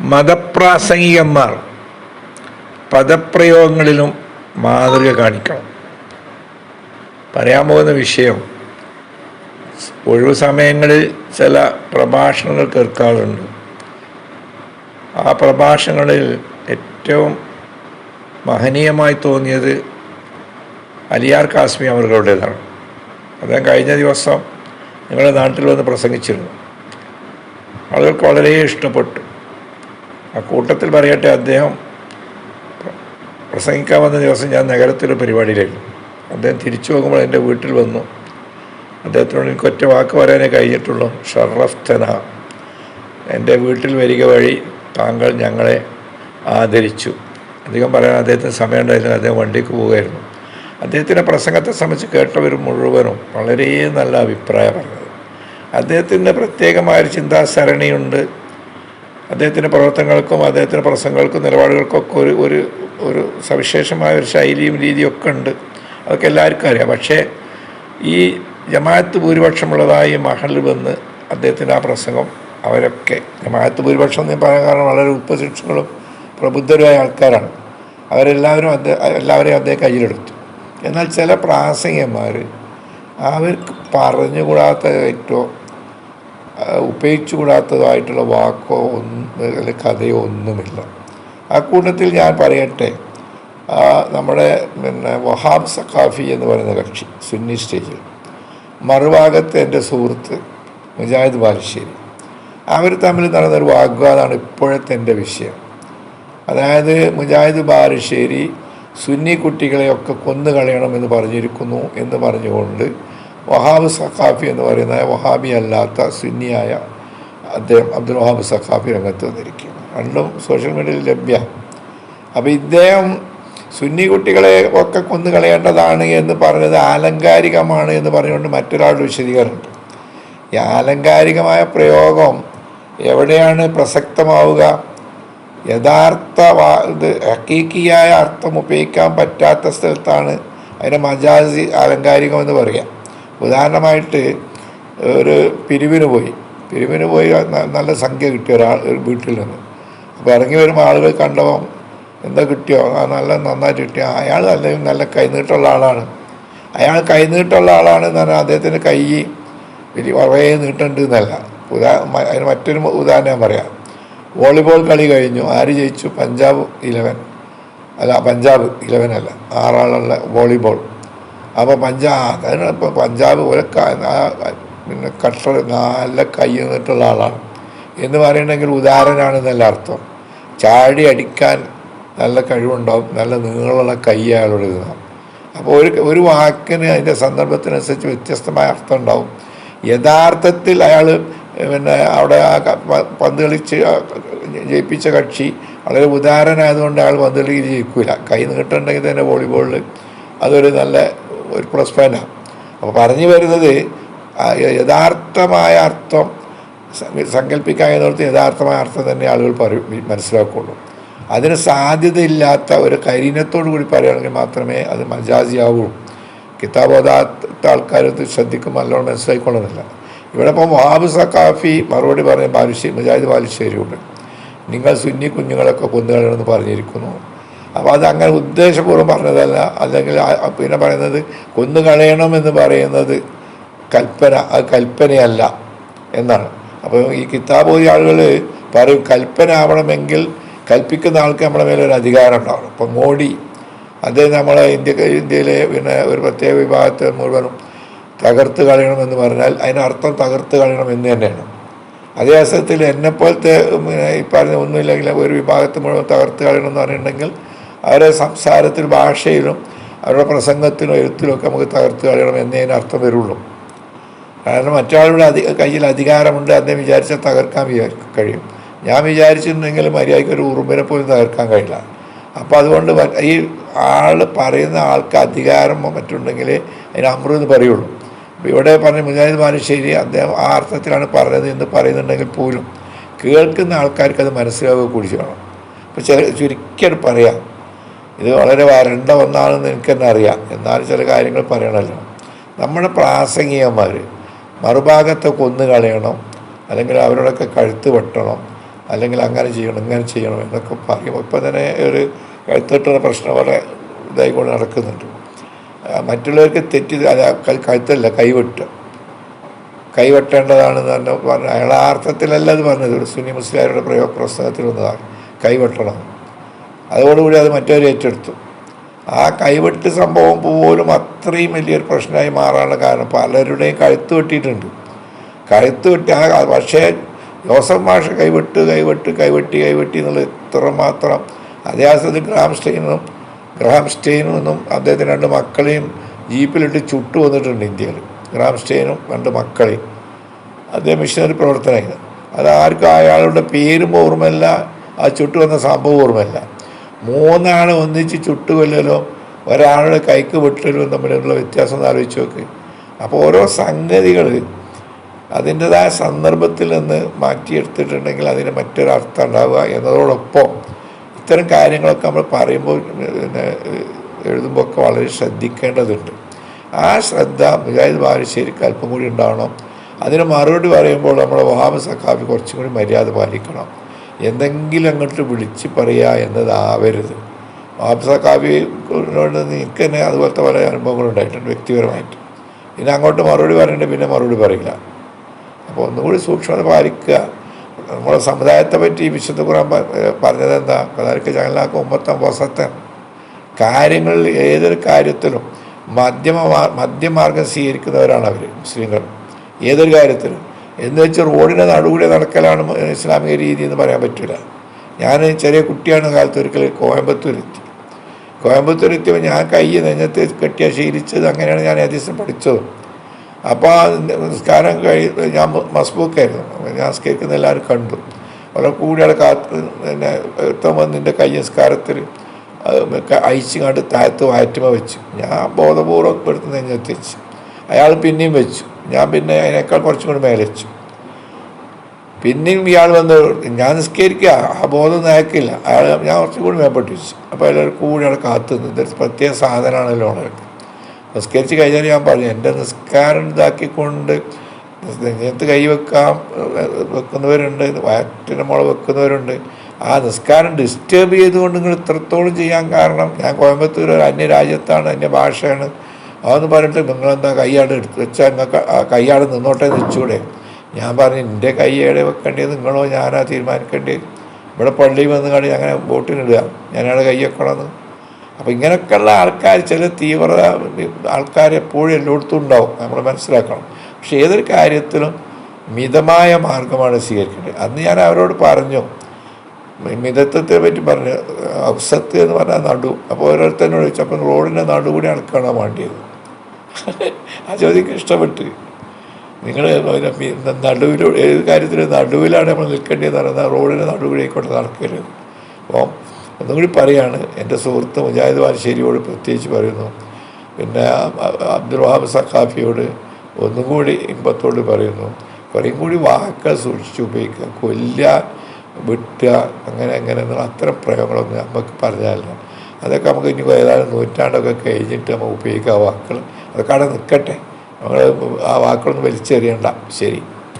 മതപ്രാസംഗികന്മാർ പദപ്രയോഗങ്ങളിലും മാതൃക കാണിക്കണം. പറയാൻ പോകുന്ന വിഷയം ഒഴിവ് സമയങ്ങളിൽ ചില പ്രഭാഷണങ്ങൾ കേൾക്കാറുണ്ട്. ആ പ്രഭാഷണങ്ങളിൽ ഏറ്റവും മഹനീയമായി തോന്നിയത് അലിയാർ കാസ്മി അവരുടേതാണ്. അദ്ദേഹം കഴിഞ്ഞ ദിവസം നിങ്ങളുടെ നാട്ടിൽ വന്ന് പ്രസംഗിച്ചിരുന്നു. ആളുകൾക്ക് വളരെ ഇഷ്ടപ്പെട്ടു. ആ കൂട്ടത്തിൽ പറയട്ടെ അദ്ദേഹം പ്രസംഗിക്കാൻ വന്ന ദിവസം ഞാൻ നഗരത്തിലെ പരിപാടിയിലായിരുന്നു. അദ്ദേഹം തിരിച്ചു പോകുമ്പോൾ എന്റെ വീട്ടിൽ വന്നു. അദ്ദേഹത്തിനോട് എനിക്ക് ഒറ്റ വാക്ക് പറയാനേ കഴിഞ്ഞിട്ടുള്ളൂ. ഷറഫ്തന എന്റെ വീട്ടിൽ വരിക വഴി താങ്കൾ ഞങ്ങളെ ആദരിച്ചു. അധികം പറയാൻ അദ്ദേഹത്തിന് സമയം ഉണ്ടായിരുന്നു അദ്ദേഹം വണ്ടിക്ക് പോവുകയായിരുന്നു അദ്ദേഹത്തിന്റെ പ്രസംഗത്തെ സംബന്ധിച്ച് കേട്ടവർ മുഴുവനും വളരെ നല്ല അഭിപ്രായം പറഞ്ഞത്. അദ്ദേഹത്തിന്റെ പ്രത്യേകമായൊരു ചിന്താസരണിയുണ്ട് അദ്ദേഹത്തിന്റെ പ്രവർത്തനങ്ങൾക്കും അദ്ദേഹത്തിന്റെ പ്രസംഗങ്ങൾക്കും നിലപാടുകൾക്കൊക്കെ ഒരു ഒരു ഒരു സവിശേഷമായ ഒരു ശൈലിയും രീതിയൊക്കെ ഉണ്ട്. അതൊക്കെ എല്ലാവർക്കും അറിയാം. പക്ഷേ ഈ ജമാഅത്ത് ഭൂരിപക്ഷമുള്ളതായി മഹലിൽ വന്ന് അദ്ദേഹത്തിന്റെ ആ പ്രസംഗം അവരൊക്കെ ജമാഅത്ത് ഭൂരിപക്ഷം എന്ന് പറയാൻ കാരണം വളരെ ഉപശിക്ഷകളും പ്രബുദ്ധരുമായ ആൾക്കാരാണ്. അവരെല്ലാവരും അദ്ദേഹം എല്ലാവരെയും അദ്ദേഹം കയ്യിലെടുത്തു. എന്നാൽ ചില പ്രാസംഗികന്മാർ അവർക്ക് പറഞ്ഞുകൂടാത്ത ഏറ്റവും ഉപയോഗിച്ചുകൂടാത്തതായിട്ടുള്ള വാക്കോ ഒന്നും കഥയോ ഒന്നുമില്ല. ആ കൂട്ടത്തിൽ ഞാൻ പറയട്ടെ നമ്മുടെ പിന്നെ വഹാബ് സഖാഫി എന്ന് പറയുന്ന കക്ഷി സുന്നി സ്റ്റേജിൽ. മറുഭാഗത്ത് എന്റെ സുഹൃത്ത് മുജാഹിദ് ബാലുശ്ശേരി. അവർ തമ്മിൽ നടന്നൊരു വാഗ്വാദമാണ് ഇപ്പോഴത്തെ എന്റെ വിഷയം. അതായത് മുജാഹിദ് ബാലുശ്ശേരി സുന്നി കുട്ടികളെയൊക്കെ കൊന്നു കളയണമെന്ന് പറഞ്ഞിരിക്കുന്നു എന്ന് പറഞ്ഞുകൊണ്ട് വഹാബ് സഖാഫി എന്ന് പറയുന്ന വഹാബി അല്ലാത്ത സുന്നിയായ അദ്ദേഹം അബ്ദുൽ വഹാബ് സഖാഫി രംഗത്ത് വന്നിരിക്കുന്നു. രണ്ടും സോഷ്യൽ മീഡിയയിൽ ലഭ്യ അപ്പോൾ ഇദ്ദേഹം സുന്നി കുട്ടികളെ ഒക്കെ കൊന്നു കളയേണ്ടതാണ് എന്ന് പറഞ്ഞത് ആലങ്കാരികമാണ് എന്ന് പറഞ്ഞുകൊണ്ട് മറ്റൊരാളുടെ വിശദീകരണമുണ്ട് ഈ ആലങ്കാരികമായ പ്രയോഗം എവിടെയാണ് പ്രസക്തമാവുക? യഥാർത്ഥ ഹക്കീക്കിയായ അർത്ഥം ഉപയോഗിക്കാൻ പറ്റാത്ത സ്ഥലത്താണ് അതിനെ മജാസി ആലങ്കാരികം എന്ന് പറയാം ഉദാഹരണമായിട്ട് ഒരു പിരിവിന് പോയി. പിരിവിന് പോയി നല്ല സംഖ്യ കിട്ടിയ ഒരാൾ ഒരു വീട്ടിൽ നിന്ന്. അപ്പോൾ ഇറങ്ങി വരുമ്പോൾ ആളുകൾ കണ്ടപ്പം എന്താ കിട്ടിയോ? ആ നല്ല നന്നായിട്ട് കിട്ടിയോ. അയാൾ അല്ലെങ്കിൽ നല്ല കൈനീട്ടുള്ള ആളാണ്. അയാൾ കൈനീട്ടുള്ള ആളാണ് എന്ന് പറഞ്ഞാൽ അദ്ദേഹത്തിന്റെ കൈ വലിയ കുറേ നീട്ടുണ്ട് എന്നല്ല. ഉദാ അതിന് മറ്റൊരു ഉദാഹരണം ഞാൻ പറയാം. വോളിബോൾ കളി കഴിഞ്ഞു. ആര് ജയിച്ചു? പഞ്ചാബ് ഇലവൻ. അല്ല പഞ്ചാബ് ഇലവൻ അല്ല. ആറാളുള്ള വോളിബോൾ. അപ്പോൾ പഞ്ചാബ് അതിന് ഇപ്പോൾ പഞ്ചാബ് ഒരു പിന്നെ കട്ടർ നല്ല കൈ നിന്നിട്ടുള്ള ആളാണ്. എന്ന് പറയണമെങ്കിൽ ഉദാഹരണമാണെന്നല്ല അർത്ഥം. ചാടി അടിക്കാൻ നല്ല കഴിവുണ്ടാവും നല്ല നീളമുള്ള കൈ അയാളോട് ഇരുന്നാം അപ്പോൾ ഒരു ഒരു വാക്കിന് അതിന്റെ സന്ദർഭത്തിനനുസരിച്ച് വ്യത്യസ്തമായ അർത്ഥം ഉണ്ടാവും. യഥാർത്ഥത്തിൽ അയാൾ പിന്നെ അവിടെ ആ പന്ത് കളിച്ച് ജയിപ്പിച്ച കക്ഷി വളരെ ഉദാഹരണമായതുകൊണ്ട് അയാൾ പന്ത് കളിക്ക് ജയിക്കില്ല കൈ നീട്ടുണ്ടെങ്കിൽ തന്നെ വോളിബോളിൽ അതൊരു നല്ല ഒരു പ്ലസ് പോയിന്റാണ് അപ്പോൾ പറഞ്ഞു വരുന്നത് യഥാർത്ഥമായ അർത്ഥം സങ്കല്പിക്കാവുന്നിടത്ത് യഥാർത്ഥമായ അർത്ഥം തന്നെ ആളുകൾ പറയും മനസ്സിലാക്കുള്ളൂ. അതിന് സാധ്യതയില്ലാത്ത ഒരു കരീനത്തോടു കൂടി പറയുകയാണെങ്കിൽ മാത്രമേ അത് മജാജിയാവുള്ളൂ കിതാബ് ഓതാത്ത ശ്രദ്ധിക്കുമ്പോൾ നല്ലോണം മനസ്സിലായിക്കൊള്ളുന്നില്ല. ഇവിടെ ഇപ്പോൾ വഹാബ് സക്കാഫി മറുപടി പറഞ്ഞ ബാലുശ്ശേരി മുജാഹിദ് ബാലുശ്ശേരിയുണ്ട്. നിങ്ങൾ സുന്നി കുഞ്ഞുങ്ങളൊക്കെ കൊന്നുകളെന്ന് പറഞ്ഞിരിക്കുന്നു. അപ്പോൾ അത് അങ്ങനെ ഉദ്ദേശപൂർവം പറഞ്ഞതല്ല. അല്ലെങ്കിൽ പിന്നെ പറയുന്നത് കൊന്നുകളയണമെന്ന് പറയുന്നത് കൽപ്പന അത് കൽപ്പനയല്ല എന്നാണ്. അപ്പോൾ ഈ കിതാബ് ഓതിയ ആളുകൾ പറയും കൽപ്പന ആവണമെങ്കിൽ കൽപ്പിക്കുന്ന ആൾക്ക് നമ്മുടെ മേലൊരു അധികാരം ഉണ്ടാവണം. ഇപ്പം മോഡി അദ്ദേഹം നമ്മളെ ഇന്ത്യ ഇന്ത്യയിലെ പിന്നെ ഒരു പ്രത്യേക വിഭാഗത്തെ മുഴുവനും തകർത്ത് കളയണമെന്ന് പറഞ്ഞാൽ അതിനർത്ഥം തകർത്ത് കളയണം എന്ന് തന്നെയാണ്. അതേ അവസരത്തിൽ എന്നെപ്പോലത്തെ ഇപ്പം പറഞ്ഞ ഒന്നുമില്ലെങ്കിൽ ഒരു വിഭാഗത്തെ മുഴുവൻ തകർത്ത് കളയണം എന്ന് പറഞ്ഞിട്ടുണ്ടെങ്കിൽ അവരെ സംസാരത്തിൽ ഭാഷയിലും അവരുടെ പ്രസംഗത്തിലും എഴുത്തിലും ഒക്കെ നമുക്ക് തകർത്ത് കളയണം എന്നേ അർത്ഥം വരുള്ളൂ. കാരണം മറ്റാളുടെ അധി കയ്യിൽ അധികാരമുണ്ട് അദ്ദേഹം വിചാരിച്ചാൽ തകർക്കാൻ കഴിയും. ഞാൻ വിചാരിച്ചിട്ടുണ്ടെങ്കിൽ മര്യാദയ്ക്ക് ഒരു ഉറുമ്പിനെ പോലും തകർക്കാൻ കഴിയില്ല. അപ്പോൾ അതുകൊണ്ട് ഈ ആൾ പറയുന്ന ആൾക്ക് അധികാരം മറ്റുണ്ടെങ്കിൽ അതിന് അമൃത് പറയുള്ളൂ. ഇവിടെ പറഞ്ഞ മുജാഹിദ് മാനുശ്ശേരി അദ്ദേഹം ആ അർത്ഥത്തിലാണ് പറഞ്ഞത് എന്ന് പറയുന്നുണ്ടെങ്കിൽ പോലും കേൾക്കുന്ന ആൾക്കാർക്ക് അത് മനസ്സിലാവുക കൂടി ചെയ്യണം. അപ്പോൾ ചില ചുരുക്കിയത് പറയാം. ഇത് വളരെ വരണ്ട ഒന്നാണെന്ന് എനിക്ക് തന്നെ അറിയാം. എന്നാലും ചില കാര്യങ്ങൾ പറയണമല്ലോ നമ്മുടെ പ്രാസംഗികന്മാർ മറുഭാഗത്തെ കൊന്നു കളയണം അല്ലെങ്കിൽ അവരോടൊക്കെ കഴുത്ത് വെട്ടണം അല്ലെങ്കിൽ അങ്ങനെ ചെയ്യണം ഇങ്ങനെ ചെയ്യണം എന്നൊക്കെ പറയും. ഇപ്പം തന്നെ ഒരു കഴുത്തിട്ടുള്ള പ്രശ്നം പോലെ ഇതായിക്കൊണ്ട് നടക്കുന്നുണ്ട്. മറ്റുള്ളവർക്ക് തെറ്റി കഴുത്തല്ല കൈവെട്ടുക കൈവെട്ടേണ്ടതാണെന്ന് തന്നെ പറഞ്ഞു അയാൾ അത് പറഞ്ഞത്. സുന്നി മുസ്ലിയാരുടെ പ്രയോഗ പുസ്തകത്തിൽ വന്നതാണ്. കൈവെട്ടണം. അതോടുകൂടി അത് മറ്റവർ ഏറ്റെടുത്തു. ആ കൈവെട്ട് സംഭവം പോലും അത്രയും വലിയൊരു പ്രശ്നമായി മാറാനുള്ള കാരണം പലരുടെയും കഴുത്ത് വെട്ടിയിട്ടുണ്ട്. കഴുത്ത് വെട്ടി ആ പക്ഷേ ജോസഫ് മാഷ് കൈവെട്ട് കൈവെട്ട് കൈവെട്ടി കൈവെട്ടി എന്നുള്ളത് ഇത്രമാത്രം ഗ്രാം സ്റ്റെയിനും ഗ്രാം സ്റ്റെയിനും എന്നും അദ്ദേഹത്തിന് രണ്ട് മക്കളെയും ജീപ്പിലിട്ട് ചുട്ടു വന്നിട്ടുണ്ട് ഇന്ത്യയിൽ. ഗ്രാം സ്റ്റെയിനും രണ്ട് മക്കളെയും. അദ്ദേഹം മിഷനറി പ്രവർത്തനമായിരുന്നു. അത് ആർക്കും അയാളുടെ പേരും ഓർമ്മയില്ല. ആ ചുട്ടു വന്ന സംഭവം ഓർമ്മയില്ല. മൂന്നാളെ ഒന്നിച്ച് ചുട്ടുകൊല്ലലോ ഒരാളുടെ കൈക്ക് വെട്ടലും തമ്മിലുള്ള വ്യത്യാസം ഒന്ന് ആലോചിച്ച് നോക്ക്. അപ്പോൾ ഓരോ സംഗതികൾ അതിന്റെതായ സന്ദർഭത്തിൽ നിന്ന് മാറ്റിയെടുത്തിട്ടുണ്ടെങ്കിൽ അതിന് മറ്റൊരർത്ഥം ഉണ്ടാവുക എന്നതോടൊപ്പം ഇത്തരം കാര്യങ്ങളൊക്കെ നമ്മൾ പറയുമ്പോൾ പിന്നെ എഴുതുമ്പോൾ ഒക്കെ വളരെ ശ്രദ്ധിക്കേണ്ടതുണ്ട്. ആ ശ്രദ്ധ മുജാഹിദ് ബാലുശ്ശേരിക്ക് അല്പം കൂടി ഉണ്ടാവണം. അതിന് മറുപടി പറയുമ്പോൾ നമ്മുടെ വഹാബ് സഖാഫി കുറച്ചും കൂടി മര്യാദ പാലിക്കണം. എന്തെങ്കിലും അങ്ങോട്ട് വിളിച്ച് പറയുക എന്നതാവരുത്. വഹാബ് നിനക്ക് തന്നെ അതുപോലത്തെ പല അനുഭവങ്ങളും ഉണ്ടായിട്ടുണ്ട് വ്യക്തിപരമായിട്ട്. പിന്നെ അങ്ങോട്ട് മറുപടി പറയണ്ടേ പിന്നെ മറുപടി പറയില്ല. അപ്പോൾ ഒന്നുകൂടി സൂക്ഷ്മത പാലിക്കുക. നമ്മുടെ സമുദായത്തെ പറ്റി വിശുദ്ധ ഖുറാൻ പ- പറഞ്ഞത് എന്താ കഥാരിക്ക് ചങ്ങലാക്ക് ഒമ്പത്താം കാര്യങ്ങളിൽ ഏതൊരു കാര്യത്തിലും മധ്യമ മധ്യമാർഗം സ്വീകരിക്കുന്നവരാണ് അവർ മുസ്ലിങ്ങൾ. ഏതൊരു കാര്യത്തിലും. എന്ന് വെച്ച് റോഡിന്റെ നടുവിടെ നടക്കലാണ് ഇസ്ലാമിക രീതി എന്ന് പറയാൻ പറ്റില്ല. ഞാൻ ചെറിയ കുട്ടിയാണ് കാലത്ത് ഒരിക്കൽ കോയമ്പത്തൂരെത്തി. കോയമ്പത്തൂർ എത്തിയപ്പോൾ ഞാൻ കൈ നെഞ്ഞത്ത് കെട്ടിയ ശീലിച്ചത് അങ്ങനെയാണ് ഞാൻ ഏകദേശം പഠിച്ചത്. അപ്പോൾ ആ നിസ്കാരം കഴി ഞാൻ മസ്ബൂക്കായിരുന്നു. ഞാൻ നിസ്കരിക്കുന്ന എല്ലാവരും കണ്ടു. അവിടെ കൂടി അവിടെ കാത്ത് പിന്നെ ഒരുത്തൻ വന്ന് എന്റെ കൈ നിസ്കാരത്തിൽ അയച്ചുകൊണ്ട് താഴത്ത് വാറ്റുമ്പോൾ വെച്ചു. ഞാൻ ബോധപൂർവം എടുത്ത് നെഞ്ഞെത്തിച്ച് അയാൾ പിന്നെയും വെച്ചു. ഞാൻ പിന്നെ അതിനേക്കാൾ കുറച്ചും കൂടി മേലെ വെച്ചു. പിന്നെയും ഇയാൾ വന്ന് ഞാൻ നിസ്കരിക്കുക ആ ബോധം നയക്കില്ല അയാൾ ഞാൻ കുറച്ചും കൂടി മേപ്പെട്ട് വെച്ചു. അപ്പോൾ എല്ലാവരും കൂടി അവിടെ കാത്തു നിന്ന്. ഇതൊരു പ്രത്യേക സാധനമാണല്ലോ ഉണർക്ക് നിസ്കരിച്ച് കഴിഞ്ഞാൽ ഞാൻ പറഞ്ഞു എന്റെ നിസ്കാരം ഇതാക്കിക്കൊണ്ട് നെഞ്ഞത്ത് കൈ വെക്കാൻ വെക്കുന്നവരുണ്ട് വയറ്റിന് മുള വെക്കുന്നവരുണ്ട്. ആ നിസ്കാരം ഡിസ്റ്റേബ് ചെയ്തുകൊണ്ട് നിങ്ങൾ ഇത്രത്തോളം ചെയ്യാൻ കാരണം ഞാൻ കോയമ്പത്തൂർ ഒരു അന്യ രാജ്യത്താണ് അന്യ ഭാഷയാണ് അതെന്ന് പറഞ്ഞിട്ട് നിങ്ങളെന്താ കൈയാട് എടുത്ത് വെച്ചാൽ നിങ്ങൾക്ക് കൈയാട് നിന്നോട്ടെ നിൽച്ചൂടെ ഞാൻ പറഞ്ഞു എന്റെ കൈ വെക്കേണ്ടത്? നിങ്ങളോ ഞാനാ തീരുമാനിക്കേണ്ടത്? ഇവിടെ പള്ളി വന്ന് കാണി അങ്ങനെ ബോട്ടിനിടുക. ഞാനവിടെ കൈ വെക്കണമെന്ന്. അപ്പോൾ ഇങ്ങനെയൊക്കെയുള്ള ആൾക്കാർ ചില തീവ്ര ആൾക്കാർ എപ്പോഴും എല്ലായിടത്തും ഉണ്ടാവും നമ്മൾ മനസ്സിലാക്കണം. പക്ഷെ ഏതൊരു കാര്യത്തിലും മിതമായ മാർഗമാണ് സ്വീകരിക്കേണ്ടത്. അന്ന് ഞാൻ അവരോട് പറഞ്ഞു മിതത്വത്തെ പറ്റി പറഞ്ഞു ഔസത്ത് എന്ന് പറഞ്ഞാൽ നടു. അപ്പോൾ ഓരോരുത്തരോട് ചോദിച്ചു അപ്പം റോഡിന്റെ നടുകൂടി അളക്കാണോ വേണ്ടിയത്? ആ ചോദ്യം ഇഷ്ടപ്പെട്ട്. നിങ്ങൾ നടുവിൽ ഏത് കാര്യത്തിലും നടുവിലാണ് നമ്മൾ നിൽക്കേണ്ടതെന്ന് പറയുന്നത് റോഡിന് നടുവിലേക്കൊണ്ട് നടക്കരുത് അപ്പോൾ ഒന്നും കൂടി പറയാണ്. എന്റെ സുഹൃത്ത് മുജാഹിദ് വാലശ്ശേരിയോട് പ്രത്യേകിച്ച് പറയുന്നു. പിന്നെ അബ്ദുൽ വഹാബ് സഖാഫിയോട് ഒന്നും കൂടി ഇമ്പത്തോട് പറയുന്നു. കുറേയും കൂടി വാക്ക സൂക്ഷിച്ച് ഉപയോഗിക്കുക. കൊല്ലുക വിട്ടുക അങ്ങനെ അങ്ങനെ എന്നുള്ള അത്തരം പ്രയോഗങ്ങളൊന്നും നമുക്ക് പറഞ്ഞാലില്ല. അതൊക്കെ നമുക്ക് ഇനി ഏതാനും നൂറ്റാണ്ടൊക്കെ കഴിഞ്ഞിട്ട് നമുക്ക് ഉപയോഗിക്കുക വാക്കുകൾ. അതൊക്കെ അവിടെ നിൽക്കട്ടെ. നമ്മൾ ആ വാക്കുകളൊന്നും വലിച്ചെറിയണ്ട. ശരി.